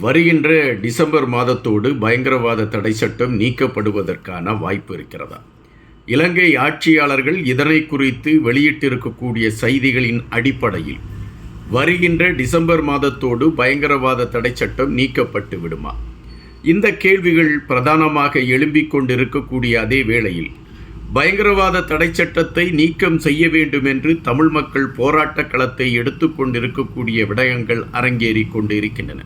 வருகின்ற டிசம்பர் மாதத்தோடு பயங்கரவாத தடை சட்டம் நீக்கப்படுவதற்கான வாய்ப்பு இருக்கிறதா? இலங்கை ஆட்சியாளர்கள் இதனை குறித்து வெளியிட்டிருக்கக்கூடிய செய்திகளின் அடிப்படையில் வருகின்ற டிசம்பர் மாதத்தோடு பயங்கரவாத தடை சட்டம் நீக்கப்பட்டு விடுமா? இந்த கேள்விகள் பிரதானமாக எழும்பிக் கொண்டிருக்கக்கூடிய அதே வேளையில் பயங்கரவாத தடை சட்டத்தை நீக்கம் செய்ய வேண்டும் என்று தமிழ் மக்கள் போராட்டக் களத்தை எடுத்துக்கொண்டிருக்கக்கூடிய விடயங்கள் அரங்கேறி கொண்டு இருக்கின்றன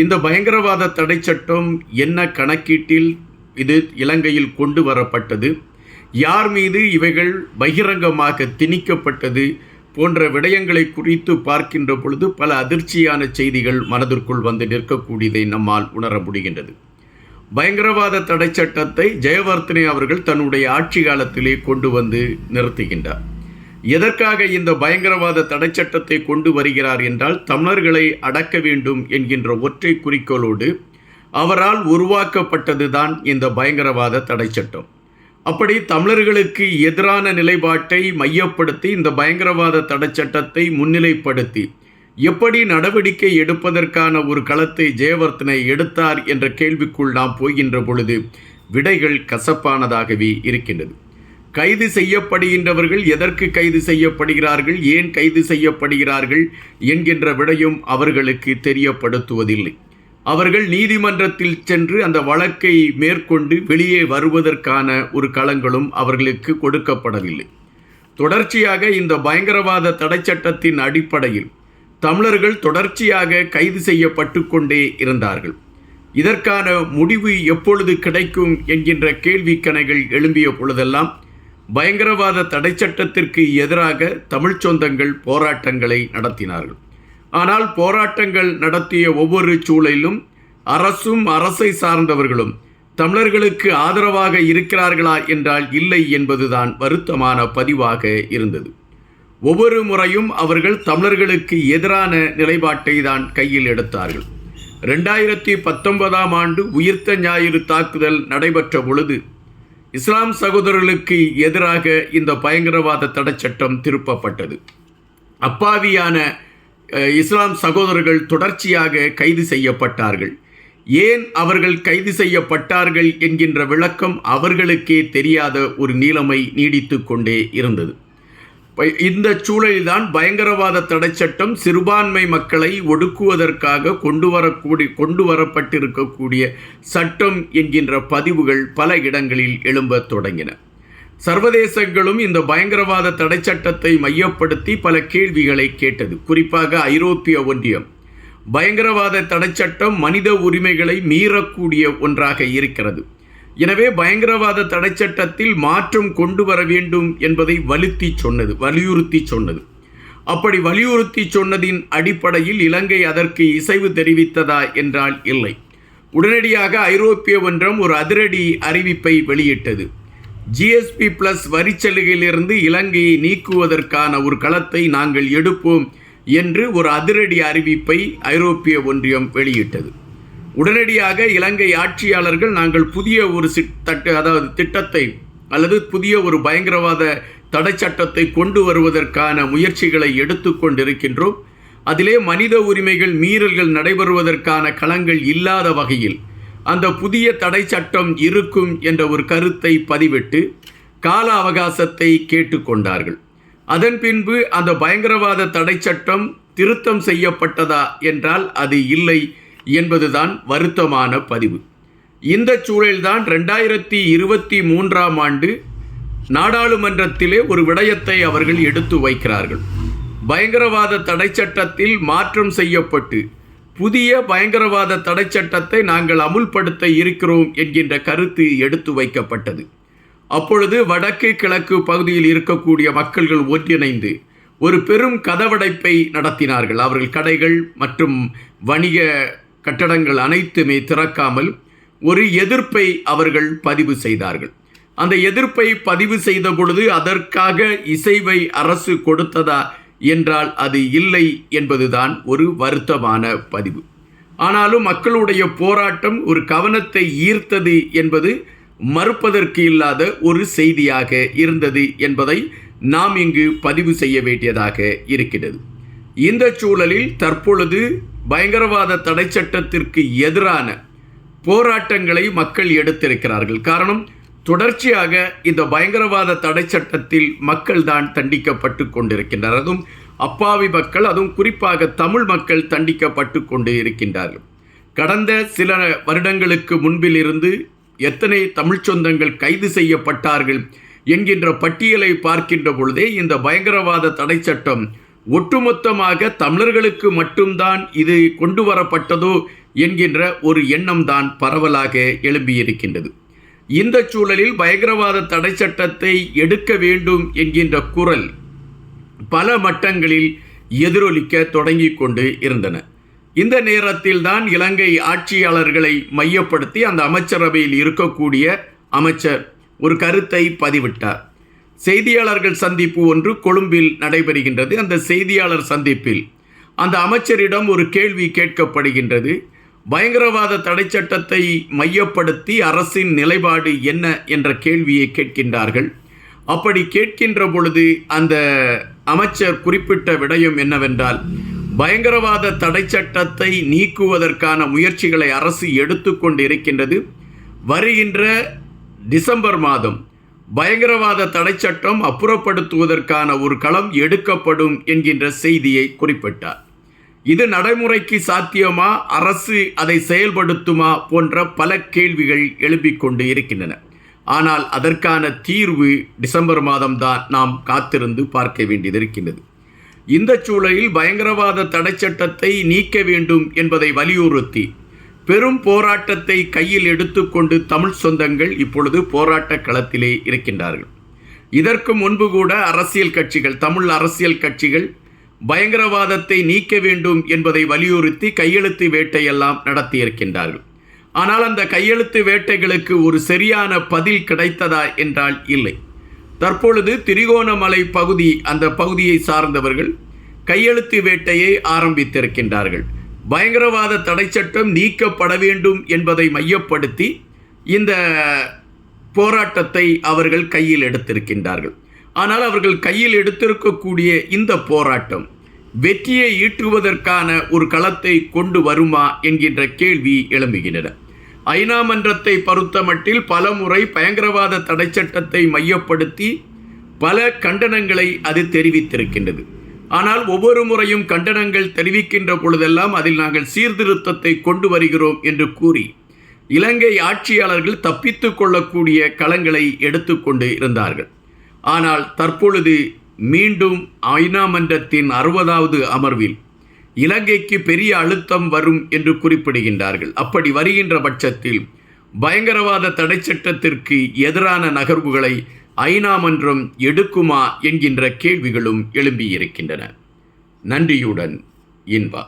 இந்த பயங்கரவாத தடை சட்டம் என்ன கணக்கீட்டில் இது இலங்கையில் கொண்டு வரப்பட்டது? யார் மீது இவைகள் பகிரங்கமாக திணிக்கப்பட்டது போன்ற விடயங்களை குறித்து பார்க்கின்ற பொழுது பல அதிர்ச்சியான செய்திகள் மனதிற்குள் வந்து நிற்கக்கூடியதை நம்மால் உணர முடிகின்றது. பயங்கரவாத தடை சட்டத்தை ஜெயவர்த்தனை அவர்கள் தன்னுடைய ஆட்சி காலத்திலே கொண்டு வந்து நிறுத்துகின்றார். எதற்காக இந்த பயங்கரவாத தடை சட்டத்தை கொண்டு வருகிறார் என்றால் தமிழர்களை அடக்க வேண்டும் என்கின்ற ஒற்றை குறிக்கோளோடு அவரால் உருவாக்கப்பட்டதுதான் இந்த பயங்கரவாத தடை சட்டம். அப்படி தமிழர்களுக்கு எதிரான நிலைப்பாட்டை மையப்படுத்தி இந்த பயங்கரவாத தடை சட்டத்தை முன்னிலைப்படுத்தி எப்படி நடவடிக்கை எடுப்பதற்கான ஒரு களத்தை ஜெயவர்த்தனை எடுத்தார் என்ற கேள்விக்குள் நாம் போகின்ற பொழுது விடைகள் கசப்பானதாகவே இருக்கின்றது. கைது செய்யப்படுகின்றவர்கள் எதற்கு கைது செய்யப்படுகிறார்கள்? ஏன் கைது செய்யப்படுகிறார்கள்? என்கின்ற விடையும் அவர்களுக்கு தெரியப்படுத்துவதில்லை. அவர்கள் நீதிமன்றத்தில் சென்று அந்த வழக்கை மேற்கொண்டு வெளியே வருவதற்கான ஒரு களங்களும் அவர்களுக்கு கொடுக்கப்படவில்லை. தொடர்ச்சியாக இந்த பயங்கரவாத தடை சட்டத்தின் அடிப்படையில் தமிழர்கள் தொடர்ச்சியாக கைது செய்யப்பட்டு கொண்டே இருந்தார்கள். இதற்கான முடிவு எப்பொழுது கிடைக்கும் என்கின்ற கேள்விக்கணைகள் எழும்பிய பொழுதெல்லாம் பயங்கரவாத தடை சட்டத்திற்கு எதிராக தமிழ்ச் சொந்தங்கள் போராட்டங்களை நடத்தினார்கள். ஆனால் போராட்டங்கள் நடத்திய ஒவ்வொரு சூழலிலும் அரசும் அரசை சார்ந்தவர்களும் தமிழர்களுக்கு ஆதரவாக இருக்கிறார்களா என்றால் இல்லை என்பதுதான் வருத்தமான பதிவாக இருந்தது. ஒவ்வொரு முறையும் அவர்கள் தமிழர்களுக்கு எதிரான நிலைப்பாட்டை தான் கையில் எடுத்தார்கள். ரெண்டாயிரத்தி பத்தொன்பதாம் ஆண்டு உயிர்த்த ஞாயிறு தாக்குதல் நடைபெற்ற பொழுது இஸ்லாம் சகோதரர்களுக்கு எதிராக இந்த பயங்கரவாத தடை சட்டம் திருப்பப்பட்டது. அப்பாவியான இஸ்லாம் சகோதரர்கள் தொடர்ச்சியாக கைது செய்யப்பட்டார்கள். ஏன் அவர்கள் கைது செய்யப்பட்டார்கள் என்கின்ற விளக்கம் அவர்களுக்கே தெரியாத ஒரு நீளமை நீடித்து கொண்டே இருந்தது. இந்த சூழலில்தான் பயங்கரவாத தடை சட்டம் சிறுபான்மை மக்களை ஒடுக்குவதற்காக கொண்டு வரக்கூடிய கொண்டு வரப்பட்டிருக்கக்கூடிய சட்டம் என்கின்ற பதிவுகள் பல இடங்களில் எழும்பத் தொடங்கின. சர்வதேசங்களும் இந்த பயங்கரவாத தடை சட்டத்தை மையப்படுத்தி பல கேள்விகளை கேட்டது. குறிப்பாக ஐரோப்பிய ஒன்றியம். பயங்கரவாத தடை சட்டம் மனித உரிமைகளை மீறக்கூடிய ஒன்றாக இருக்கிறது. எனவே பயங்கரவாத தடை சட்டத்தில் மாற்றம் கொண்டு வர வேண்டும் என்பதை வலுத்தி சொன்னது வலியுறுத்தி சொன்னது. அப்படி வலியுறுத்தி சொன்னதின் அடிப்படையில் இலங்கை அதற்கு இசைவு தெரிவித்ததா என்றால் இல்லை. உடனடியாக ஐரோப்பிய ஒன்றம் ஒரு அதிரடி அறிவிப்பை வெளியிட்டது. ஜிஎஸ்பி பிளஸ் வரிச்சலுகையிலிருந்து இலங்கையை நீக்குவதற்கான ஒரு களத்தை நாங்கள் எடுப்போம் என்று ஒரு அதிரடி அறிவிப்பை ஐரோப்பிய ஒன்றியம் வெளியிட்டது. உடனடியாக இலங்கை ஆட்சியாளர்கள் நாங்கள் புதிய ஒரு தட்டு அதாவது திட்டத்தை அல்லது புதிய ஒரு பயங்கரவாத தடை சட்டத்தை கொண்டு வருவதற்கான முயற்சிகளை எடுத்துக்கொண்டிருக்கின்றோம் அதிலே மனித உரிமைகள் மீறல்கள் நடைபெறுவதற்கான களங்கள் இல்லாத வகையில் அந்த புதிய தடை சட்டம் இருக்கும் என்ற ஒரு கருத்தை பதிவிட்டு கால அவகாசத்தை கேட்டுக்கொண்டார்கள் அதன் பின்பு அந்த பயங்கரவாத தடை சட்டம் திருத்தம் செய்யப்பட்டதா என்றால் அது இல்லை என்பதுதான் வருத்தமான பதிவு. இந்த சூழல்தான் ரெண்டாயிரத்தி இருபத்தி மூன்றாம் ஆண்டு நாடாளுமன்றத்திலே ஒரு விடயத்தை அவர்கள் எடுத்து வைக்கிறார்கள். பயங்கரவாத தடை சட்டத்தில் மாற்றம் செய்யப்பட்டு புதிய பயங்கரவாத தடை சட்டத்தை நாங்கள் அமுல்படுத்த இருக்கிறோம் என்கின்ற கருத்து எடுத்து வைக்கப்பட்டது. அப்பொழுது வடக்கு கிழக்கு பகுதியில் இருக்கக்கூடிய மக்கள்கள் ஒன்றிணைந்து ஒரு பெரும் கதவடைப்பை நடத்தினார்கள். அவர்கள் கடைகள் மற்றும் வணிக கட்டடங்கள் அனைத்துமே திறக்காமல் ஒரு எதிர்ப்பை அவர்கள் பதிவு செய்தார்கள். அந்த எதிர்ப்பை பதிவு செய்த பொழுது அதற்காக இசைவை அரசு கொடுத்ததா என்றால் அது இல்லை என்பதுதான் ஒரு வருத்தமான பதிவு. ஆனாலும் மக்களுடைய போராட்டம் ஒரு கவனத்தை ஈர்த்தது என்பது மறுப்பதற்கு இல்லாத ஒரு செய்தியாக இருந்தது என்பதை நாம் இங்கு பதிவு செய்ய வேண்டியதாக இருக்கிறது இந்த சூழலில் தற்பொழுது பயங்கரவாத தடை சட்டத்திற்கு எதிரான போராட்டங்களை மக்கள் எடுத்திருக்கிறார்கள். காரணம் தொடர்ச்சியாக இந்த பயங்கரவாத தடை சட்டத்தில் மக்கள் தான் தண்டிக்கப்பட்டு கொண்டிருக்கின்றனர். அதுவும் அப்பாவி மக்கள் அதுவும் குறிப்பாக தமிழ் மக்கள் தண்டிக்கப்பட்டு கொண்டு இருக்கின்றார்கள். கடந்த சில வருடங்களுக்கு முன்பிலிருந்து எத்தனை தமிழ்ச் சொந்தங்கள் கைது செய்யப்பட்டார்கள் என்கின்ற பட்டியலை பார்க்கின்ற பொழுதே இந்த பயங்கரவாத தடை சட்டம் ஒட்டுமொத்தமாக தமிழர்களுக்கு மட்டும்தான் இது கொண்டு வரப்பட்டதோ என்கின்ற ஒரு எண்ணம்தான் பரவலாக எழும்பியிருக்கின்றது. இந்த சூழலில் பயங்கரவாத தடை சட்டத்தை எடுக்க வேண்டும் என்கின்ற குரல் பல மட்டங்களில் எதிரொலிக்க தொடங்கி கொண்டு இருந்தன. இந்த நேரத்தில் தான் இலங்கை ஆட்சியாளர்களை மையப்படுத்தி அந்த அமைச்சரவையில் இருக்கக்கூடிய அமைச்சர் ஒரு கருத்தை பதிவிட்டார். செய்தியாளர்கள் சந்திப்பு ஒன்று கொழும்பில் நடைபெறுகின்றது. அந்த செய்தியாளர் சந்திப்பில் அந்த அமைச்சரிடம் ஒரு கேள்வி கேட்கப்படுகின்றது. பயங்கரவாத தடை சட்டத்தை மையப்படுத்தி அரசின் நிலைப்பாடு என்ன என்ற கேள்வியை கேட்கின்றார்கள். அப்படி கேட்கின்ற பொழுது அந்த அமைச்சர் குறிப்பிட்ட விடயம் என்னவென்றால் பயங்கரவாத தடை சட்டத்தை நீக்குவதற்கான முயற்சிகளை அரசு எடுத்துக்கொண்டு இருக்கின்றது வருகின்ற டிசம்பர் மாதம் பயங்கரவாத தடை சட்டம் அப்புறப்படுத்துவதற்கான ஒரு களம் எடுக்கப்படும் என்கின்ற செய்தியை குறிப்பிட்டார். இது நடைமுறைக்கு சாத்தியமா? அரசு அதை செயல்படுத்துமா? போன்ற பல கேள்விகள் எழுப்பிக் கொண்டு இருக்கின்றன. ஆனால் அதற்கான தீர்வு டிசம்பர் மாதம்தான் நாம் காத்திருந்து பார்க்க வேண்டியது இருக்கின்றது. இந்த சூழலில் பயங்கரவாத தடை சட்டத்தை நீக்க வேண்டும் என்பதை வலியுறுத்தி பெரும் போராட்டத்தை கையில் எடுத்துக்கொண்டு தமிழ் சொந்தங்கள் இப்பொழுது போராட்ட களத்திலே இருக்கின்றார்கள். இதற்கு முன்பு கூட அரசியல் கட்சிகள் தமிழ் அரசியல் கட்சிகள் பயங்கரவாதத்தை நீக்க வேண்டும் என்பதை வலியுறுத்தி கையெழுத்து வேட்டையெல்லாம் நடத்தியிருக்கின்றார்கள். ஆனால் அந்த கையெழுத்து வேட்டைகளுக்கு ஒரு சரியான பதில் கிடைத்ததா என்றால் இல்லை. தற்பொழுது திரிகோணமலை பகுதி அந்த பகுதியை சார்ந்தவர்கள் கையெழுத்து வேட்டையை ஆரம்பித்திருக்கின்றார்கள். பயங்கரவாத தடை சட்டம் நீக்கப்பட வேண்டும் என்பதை மையப்படுத்தி இந்த போராட்டத்தை அவர்கள் கையில் எடுத்திருக்கின்றார்கள். ஆனால் அவர்கள் கையில் எடுத்திருக்கக்கூடிய இந்த போராட்டம் வெற்றியை ஈட்டுவதற்கான ஒரு களத்தை கொண்டு வருமா என்கின்ற கேள்வி எழும்புகின்றன. ஐநா மன்றத்தை பொறுத்தமட்டில் பல முறை பயங்கரவாத தடை சட்டத்தை மையப்படுத்தி பல கண்டனங்களை அது தெரிவித்திருக்கின்றது. ஆனால் ஒவ்வொரு முறையும் கண்டனங்கள் தெரிவிக்கின்ற பொழுதெல்லாம் அதில் நாங்கள் சீர்திருத்தத்தை கொண்டு வருகிறோம் என்று கூறி இலங்கை ஆட்சியாளர்கள் தப்பித்து கொள்ளக்கூடிய களங்களை எடுத்துக்கொண்டு இருந்தார்கள். ஆனால் தற்பொழுது மீண்டும் ஐநா மன்றத்தின் அறுபதாவது அமர்வில் இலங்கைக்கு பெரிய அழுத்தம் வரும் என்று குறிப்பிடுகின்றார்கள். அப்படி வருகின்ற பட்சத்தில் பயங்கரவாத தடை சட்டத்திற்கு எதிரான நகர்வுகளை ஐநா மன்றம் எடுக்குமா என்கின்ற கேள்விகளும் எழும்பியிருக்கின்றன. நன்றியுடன் இன்பா.